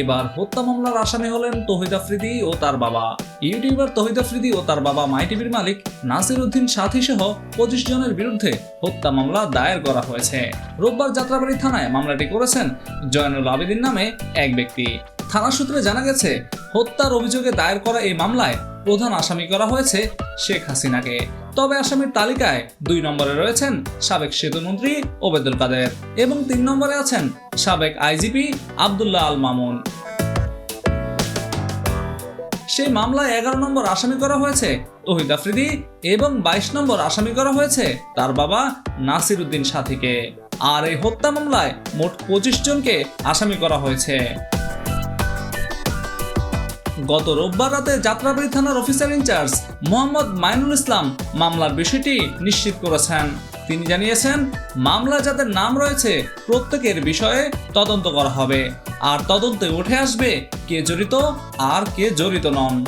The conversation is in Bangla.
এবার হত্যা মামলার আসামি হলেন তহিদ আফ্রিদি ও তার বাবা। ইউটিউবার তহিদ আফ্রিদি ও তার বাবা মাই টিভির মালিক নাসির উদ্দিন সাথী সহ পঁচিশ জনের বিরুদ্ধে হত্যা মামলা দায়ের করা হয়েছে। রোববার যাত্রাবাড়ি থানায় মামলাটি করেছেন জয়নুল আবেদিন নামে এক ব্যক্তি। থানা সূত্রে জানা গেছে, হত্যার অভিযোগে দায়ের করা এই মামলায় প্রধান আসামি করা হয়েছে শেখ হাসিনাকে। তবে আসামির তালিকায় দুই নম্বরে রয়েছেন সাবেক সেতুমন্ত্রী ওবেদুল কাদের এবং তিন নম্বরে আছেন সাবেক আইজিপি আবদুল্লাহ আল মামুন। সেই মামলায় এগারো নম্বর আসামি করা হয়েছে তহিদ আফ্রিদি এবং বাইশ নম্বর আসামি করা হয়েছে তার বাবা নাসির উদ্দিন সাথীকে। আর এই হত্যা মামলায় মোট পঁচিশ জনকে আসামি করা হয়েছে। গত রোববার রাতে যাত্রাবাড়ি থানার officer in charge Mohammad Mainul Islam মামলার বিষয়টি নিশ্চিত করেছেন। তিনি জানিয়েছেন, মামলা যাদের নাম রয়েছে প্রত্যেকের বিষয়ে তদন্ত করা হবে। আর তদন্তে উঠে আসবে কে জড়িত আর কে জড়িত নন।